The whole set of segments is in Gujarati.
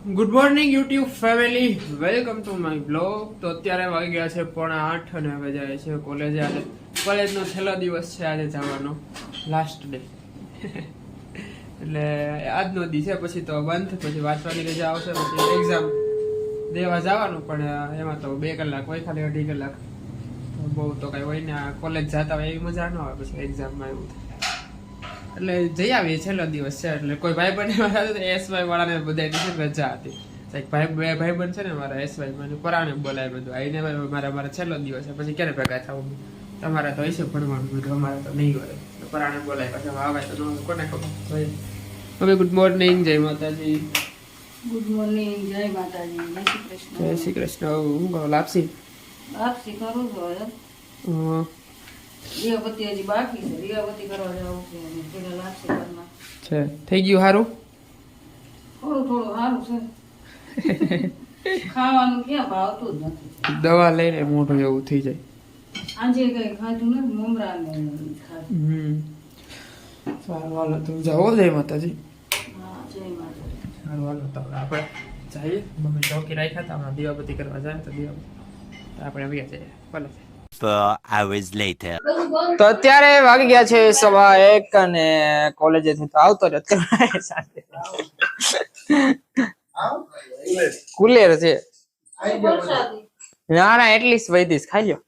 Good morning YouTube family welcome to my blog તો અત્યારે વાગી ગયા છે પોણા આઠ અને હવે જાય છે કોલેજે આજે. કોલેજનો છેલ્લો દિવસ છે આજે જવાનો. લાસ્ટ ડે એટલે આજનો દી છે, પછી તો બંધ, પછી વાંચવાની રજા આવશે, પછી એક્ઝામ દેવા જવાનું, પણ એમાં તો બે કલાક હોય, ખાલી અઢી કલાક. બહુ તો કઈ હોય ને કોલેજ જતા હોય એવી મજા ન આવે, પછી એક્ઝામમાં એવું થાય. એટલે જઈ આવીએ છેલ્લો દિવસ છે એટલે કોઈ ભાઈ બહેન એસ વાય વાળાને બધા છે રજા હતી એક ભાઈ બે ભાઈ બન છે ને મારા એસ વાય મને પરાણે બોલાય બધું. આઈને મારા મારા છેલ્લો દિવસ છે. પછી ક્યારે ભેગા થવું તમારે તો હશે ભણવાનું બધું અમારે તો નહીં હોય. તો પરાણે બોલાય પછી હવે આવે તો કોને ખબર? હવે ગુડ મોર્નિંગ જય માતાજી. ગુડ મોર્નિંગ જય માતાજી. જય શ્રી કૃષ્ણ. જય શ્રી કૃષ્ણ. હું લાપસી? લાપસી કરું છું હવે હજી બાકી છે. દીવાબત્તી કરવા જવું છે થઈ ગયું સારું થોડું થોડું સારું છે. ખાવાનું ક્યાં ભાવતું જ નથી. દવા લઈને મોઢું એવું થઈ જાય. આજે કઈ ખાધું નથી મમરા ને ખાધું. હમ. સારું હાલો તમે જાઓ જય માતાજી. સારું હાલો તો આપણે જઈએ. મમ્મી ચોકી રાખ્યા હતા હમણાં દીવાબત્તી કરવા જાય તો તો આપણે વ્યા જઈએ. ભલે. Hours later. તો અત્યારે વાગી ગયા છે સવા એક અને કોલેજેથી તો આવતો જ કુલેર છે. ના ના, એટલીસ્ટ વૈદીશ, ખાઈ લ્યો.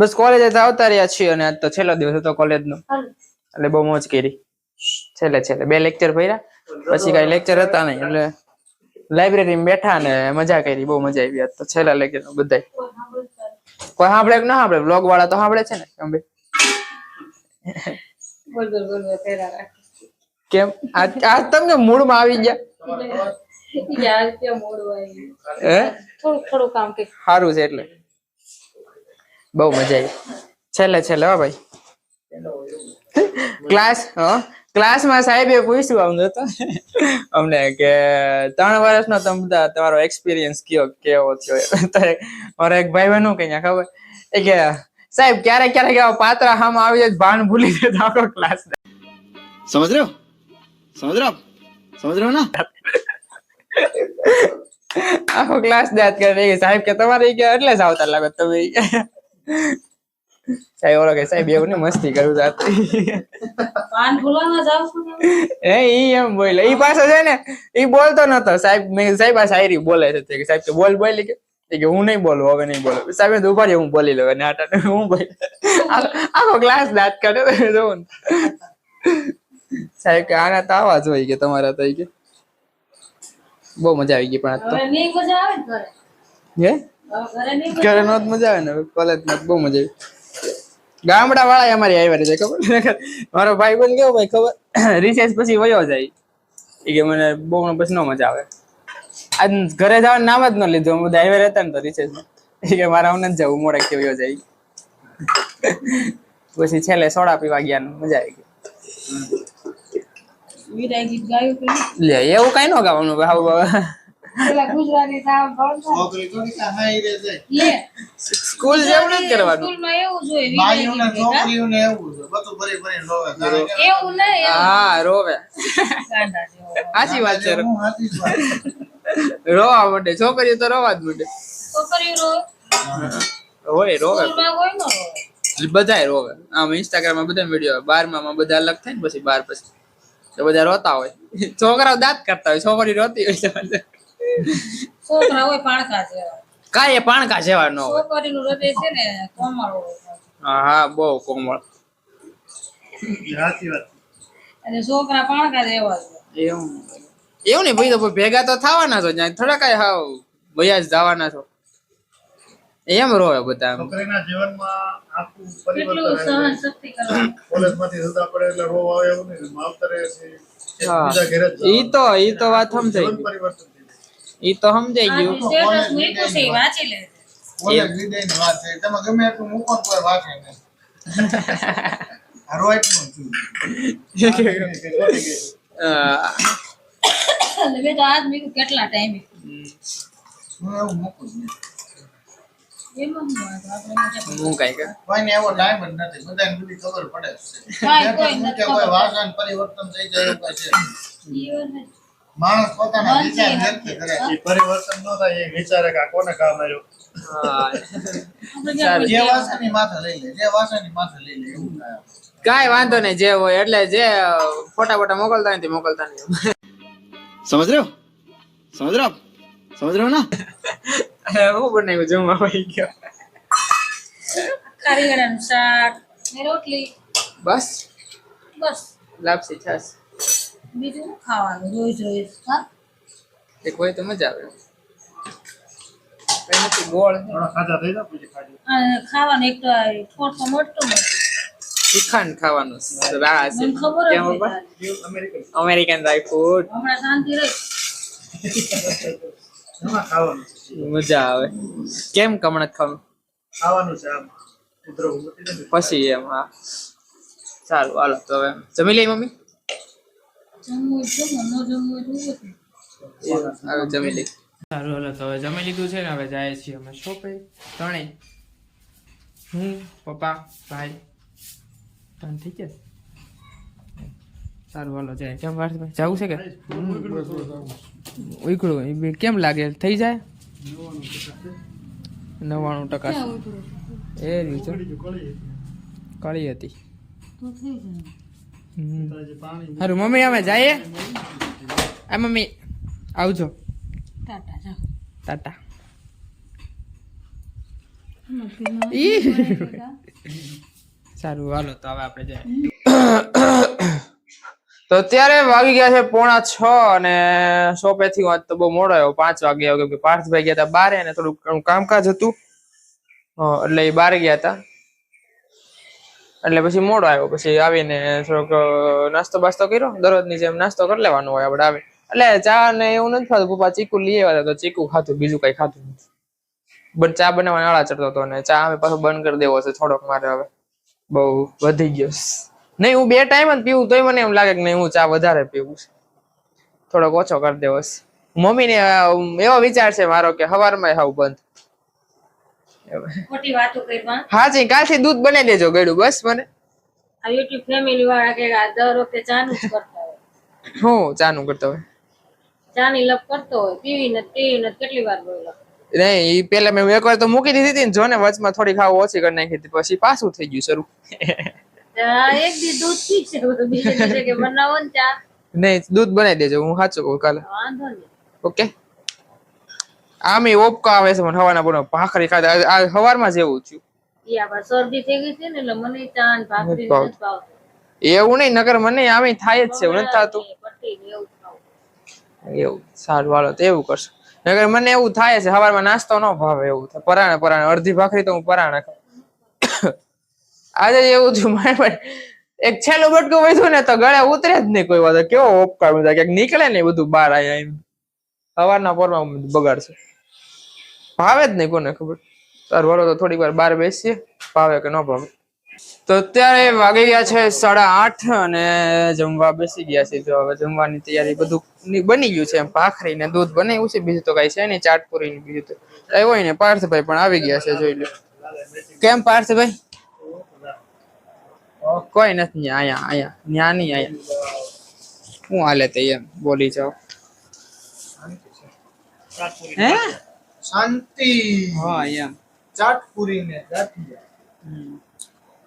બસ કોલેજે આવતા રહ્યા છીએ અને આજ તો છેલ્લો દિવસ હતો કોલેજનો એટલે બહુ મોજ કરી. છેલ્લે છેલ્લે, બે લેક્ચર ભર્યા. પછી કઈ લેક્ચર હતા નહીં, એટલે લાઇબ્રેરીમાં બેઠા ને મજા કરી, બહુ મજા આવી આજ તો છેલ્લા લેક્ચર બધા કોઈ સાંભળે કે ના સાંભળે? બ્લોગ વાળા તો સાંભળે છે ને કેમ ભાઈ બોલ બોલ બોલ બોલ પેલા કેમ? આજ તમને મૂડમાં આવી ગયા? યાર હે? થોડું થોડું કામ કે. સારું છે એટલે. બહુ મજા આવી. છેલ્લે છેલ્લે હો ભાઈ. ક્લાસ હા? ક્લાસમાં સાહેબે પૂછ્યું આમ તો અમને કે ત્રણ વર્ષનો તમે બધા તમારો એક્સપિરિયન્સ કયો કેવો થયો? મારો એક ભાઈ બહેનું કઈ ખબર? એ કે સાહેબ ક્યારેક ક્યારેક આવા પાત્ર હામાં આવી જાય ભાન ભૂલી જાય આપણો ક્લાસ સમજ રહ્યો? સમજ રહ્યો? સમજ રહ્યો ના? આખો ક્લાસ દાદ કરે સાહેબ કે તમારે કે એટલે જ આવતા લાગે તમે સાહેબ ઓલો કે સાહેબ એવું ને મસ્તી કરું છું? એ ઈ એમ બોલે. ઈ પાછો છે ને ઈ બોલતો નતો. સાહેબ મેં સાહેબ આ શાયરી બોલે છે. કે સાહેબ તો બોલ બોલી કે. કે હું નહીં બોલું હવે નહીં બોલું. સાહેબ ઊભા રહ્યો, હું બોલી લઉં. અને આટા હું બોલી આખો- ક્લાસ દાંત કાઢે જોઉં. સાહેબ કે આના તો આવા જ હોય કે તમારા તો કે. બહુ મજા આવી ગઈ પણ આજ તો. હે? ઘરે નહીં મજા નો આવે? ને કોલેજમાં બહુ મજા આવી. ગામડા વાળા અમારી આવ્યા છે ખબર? મારો ભાઈ બોલ કેવો ભાઈ ખબર? રિસેસ પછી વયો જાય. એ કે મને બહુ પછી નો મજા આવે. આજ ઘરે જવાનું નામ જ ન લીધું બધા આવ્યા રહેતા ને તો રિસેસ એ કે મારા અમને નથી જવું મોડે કે વયો જાય. પછી છેલ્લે સોડા પીવા ગયા ને મજા આવી ગઈ? લે એવું કઈ ન ગાવાનું હાવ બાબા ગુજરાતી સ્કૂલ જેવું નથી કરવાનું. સ્કૂલમાં એવું જ હોય, વિદાય બાઈઓને છોકરીઓને એવું બધું ભરી ભરી રોવે. એવું નહીં હા રોવે. સાચી વાત છે. રોવા માંડે છોકરીઓ તો રોવા જ માંડે. છોકરીઓ રોવે, હોય રોવે. બધાય રોવે. આમ ઇન્સ્ટાગ્રામમાં બધા વીડિયો બારમા માં બધા અલગ થાય ને પછી બાર પછી. તો બધા રોતા હોય. છોકરાઓ દાંત કરતા હોય છોકરી રોતી હોય છોકરા હોય પાણકા જેવા. કાંઈ એ પાણકા જેવા ન હોય. છોકરીનું હૃદય છે ને કોમળ હોય. હા હા બહુ કોમળ. સાચી વાત. અને છોકરા પાણકા જેવા છે એવું. એવું નહીં ભાઈ તો ભેગા તો થવાના છો જ્યાં થોડા કઈ હાવ ભૈયા જ જવાના છો. એમ રોવે બધા છોકરીના જીવનમાં આખું પરિવર્તન સહન શક્તિ કરવાની. કોલેજમાંથી જતા પડે એટલે રોવ આવે એવું નહીં માવતરે છે એક હા. બીજા ઘરે જ ઈ તો ઈ તો વાત. સમજાઈ પરિવર્તન ઈ તો સમજાઈ ગયું. સ્ટેટસ મૂક્યું છે વાંચી લે. કોલેજ વિદાયની વાત છે. તમે ગમે એટલું મૂકો ને વાંચે નહીં. છું. એટલે તો આજ કેટલા ટાઈમે હું એવું મૂકું જે- હું કઈ કે કોઈને એવો ટાઈમ જ નથી. બધાને બધી ખબર પડે છે. પરિવર્તન થઈ જાય એવું છે. માણસ પોતાના વિચાર વ્યક્ત કરે. એ પરિવર્તન નો થાય એ વિચારે કા કોને કામ આવ્યો જે વાસણની માથે લઈ લે જે વાસણની માથે લઈ લે એવું કાંઈ વાંધો નહીં જે હોય એટલે જે ફોટા ફોટા મોકલતા નથી મોકલતા નહીં. સમજ રહ્યો? સમજ રહ્યો સમજ રહ્યો ને? હું પણ નહીં જમવા ભાઈ ગયો. કારીગર શાક રોટલી. બસ? બસ. લાપસી છાશ. બીજું ખાવાનું? રોજ રોજ હા એક હોય તો મજા આવે. કઈ નથી ગોળ. થોડા ખાધા થઈ જાય પછી ખાજો ખાવાનું એક તો આ મોટો મોટો. શ્રીખંડ ખાવાનું. અમેરિકન. ડ્રાય. મજા આવે. કેમ કમણત ખાવાનું છે. પછી એમ હા. સારું હાલો તો હવે જમી લઈ મમ્મી? જમવું જમવું હવે જમી સારું હાલો તો હવે જમી લીધું છે ને હવે જાય છીએ અમે શોપે ત્રણેય. હું પપ્પા ભાઈ. ત્રણ થઈ ગયા? સારું હાલો જાય. કેમ વાર જવું છે કે? ઉકળું એ કેમ લાગે? થઈ જાય? નવ્વાણું ટકા. એ રીતે કળી હતી. સારું મમ્મી અમે જઈએ? આ મમ્મી આવજો. ટાટા જાઓ. સારું હાલો તો હવે આપણે જઈએ. તો અત્યારે વાગી ગયા છે પોણા છ અને શોપે થી વાત તો બહુ મોડો આવ્યો પાંચ વાગે આવ્યો કેમ કે પાર્થભાઈ ગયા હતા બારે અને થોડુંક કામકાજ હતું. હા, એટલે એ બારે ગયા હતા. એટલે પછી મોડો આવ્યો. પછી આવીને થોડોક નાસ્તો બાસ્તો કર્યો. દરરોજની જેમ નાસ્તો કરી લેવાનો હોય આપણે આવે. એટલે ચા ને એવું નથી ખાતું પપ્પા ચીકુ લઈ આવ્યા તો ચીકુ ખાતું બીજું કઈ ખાતું નથી. બટ ચા બનાવવાની આળા ચડતો હતો ને ચા અમે પાછો બંધ કરી દેવો છે થોડોક મારે હવે. બહુ વધી ગયો નહીં, હું બે ટાઈમ જ પીવું તોય મને એમ લાગે કે નહીં, હું ચા વધારે પીવું છે. થોડોક ઓછો કરી દેવો છે. મમ્મીને એવો વિચાર છે મારો કે સવારમાં હાવ બંધ. ખોટી વાતો કરી પણ. હા જી કાલથી દૂધ બનાવી દેજો ગળ્યું બસ મને. આ યુટ્યુબ ફેમિલી વાળા કે આ દર વખતે ચાનું જ કરતા હોય. હું ચાનું કરતો હોય? ચાની લપ કરતો હોય પીવી ને પીવી ને કેટલી વાર બોલ્યો નહીં એ પેલા મેં એકવાર તો મૂકી દીધી હતી ને જો ને વચમાં થોડી ખાવ ઓછી કરી નાખી હતી પછી પાછું થઈ ગયું શરૂ. એક દી દૂધ પી છે બીજે કે બનાવો ને ચા. નહીં દૂધ બનાવી દેજો હું સાચું કહું કાલે. વાંધો નહીં. ઓકે. આમે ઓપકા આવે છે મને હવાના બોનો ભાખરી ખાધા. આ- હવારમાં જેવું થયું. ઈ આપડે શરદી થઈ ગઈ છે ને એટલે મને ચા ભાખરી નથી ભાવતું. એવું નહીં નગર મને આમે થાય જ છે એવું નથી થતું. એવું સારું વાળો તો એવું કરશું. નગર મને એવું થાય છે હવારમાં નાસ્તો ન ભાવે એવું થાય. પરાણે પરાણે અડધી ભાખરી તો હું પરાણે ખાઉં. આજે એવું થયું મારે એક છેલ્લું બટકું વધ્યું ને તો ગળે ઉતરે જ નહીં કોઈ વાત કેવો બધા ક્યાંક નીકળે ને બધું બહાર આયા એમ. સવારના પોરમાં બગાડશે. ભાવે જ નહીં કોને ખબર. તાર વરો તો થોડીક વાર બહાર બેસીએ, ભાવે કે ન ભાવે. તો અત્યારે વાગી ગયા છે સાડા આઠ અને જમવા બેસી ગયા છે. તો હવે જમવાની તૈયારી બધું બની ગયું છે. એમ ભાખરી ને દૂધ બનાવ્યું છે. બીજું તો કઈ છે નહીં. ચાટપુરી ને બીજું તો આવ્યો ને પાર્થભાઈ પણ આવી ગયા છે, જોઈ લો. કેમ પાર્થભાઈ? કોઈ નથી અહીંયા અહીંયા. ન્યા નહીં અહીંયા. હું હાલે તૈયાર બોલી જાઓ. હે? શાંતિ. હા એમ. ચાટપુરી ને ગાંઠિયા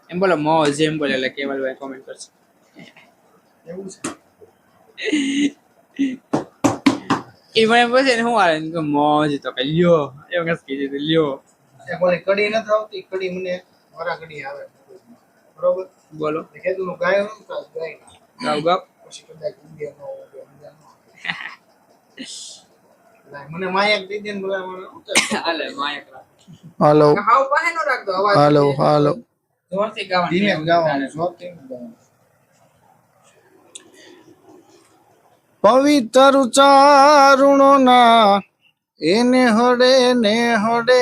એમ બોલો મોજ એમ બોલે એટલે કેવલભાઈ કોમેન્ટ કરશે. એવું છે. એ મને પૂછે ને હું આવે કીધું, મોજ તો કે લ્યો. એવું કઈ કીધું લ્યો. એ કડી ન નથી આવતી કઢી મને મારા કડી આવે. બરોબર? બોલો. કીધું નું ગાયનું ગાય ગાવ ગાવ. પછી કદાચ ઇન્ડિયા ન મને માયક દઈ દે ને બોલા મને હાલે માયક રાખ. હાલો. હાવ પાસે નો રાખતો અવાજ. હાલો હાલો. જોરથી ગાવાનું. ધીમે ગાવાનું જોરથી ગાવાનું. પવિત્ર ચારુણો ના એને હડે ને હડે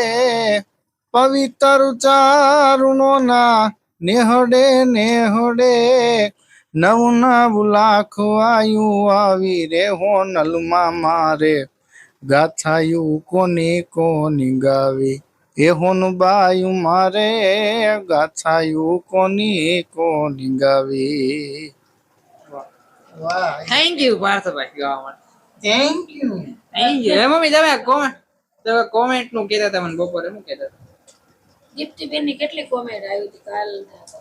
પવિત્ર ચારુણો ના ને હડે ને હડે નવ નવ લાખ આયુ આવી રે હોનલમાં મારે. ગાથાયું કોની કોની ગાવી? એ હોન બાયું મારે. ગાથાયું કોની કોની ગાવી? વાહ થેન્ક યુ પાર્થભાઈ ગાવા થેન્ક યુ અહીં હે મમ્મી તમે કોમેન્ટ તમે કોમેન્ટનું કહેતા હતા મને બપોરે શું કહેતા હતા? દીપ્તિબેનની કેટલી કોમેન્ટ આવી હતી? કાલ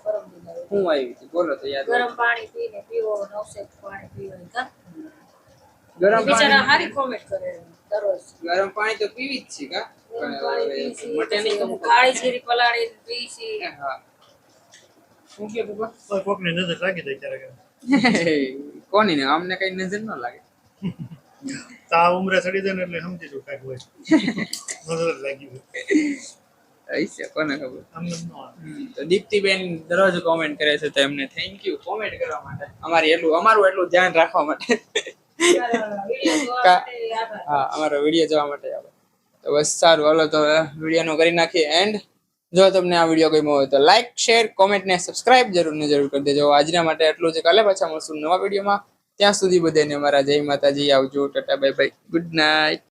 પરમ હું આવી હતી? બોલો તો યાદ ગરમ પાણી પીને પીવો નવસે પાણી પીવો કા? ગરમ બિચારા પાણી હારી કોમેન્ટ કરે દરરોજ. ગરમ પાણી તો પીવી જ છે કા? ગરમ પાણી પી છે, મટે નહીં તો કાળી જીરી પલાળી પી છે હા. શું કે પપ્પા? કોઈ કોકની નજર લાગી જાય ક્યારેક કોની ને અમને કઈ નજર ન લાગે. તા ઉમરે ચડી જાય ને એટલે સમજી જો કાંઈક હોય. નજર લાગી હોય. કોને ખબર? તો દીપ્તિબેન દરરોજ કોમેન્ટ કરે છે તો એમને થેન્ક યુ કોમેન્ટ કરવા માટે. અમારી એટલું અમારું એટલું ધ્યાન રાખવા માટે. હા અમારો વીડિયો જોવા માટે આવે. તો બસ સારું, હાલો તો વિડીયોનો કરી નાખીએ એન્ડ જો તમને આ વીડિયો ગમ્યો હોય તો લાઈક શેર કોમેન્ટ ને સબસ્ક્રાઇબ જરૂર ને જરૂર કરી દેજો. આજના માટે એટલું છે કાલે પાછા મળશું નવા વિડીયોમાં. ત્યાં સુધી બધાને અમારા જય માતાજી. આવજો, tata bye bye good night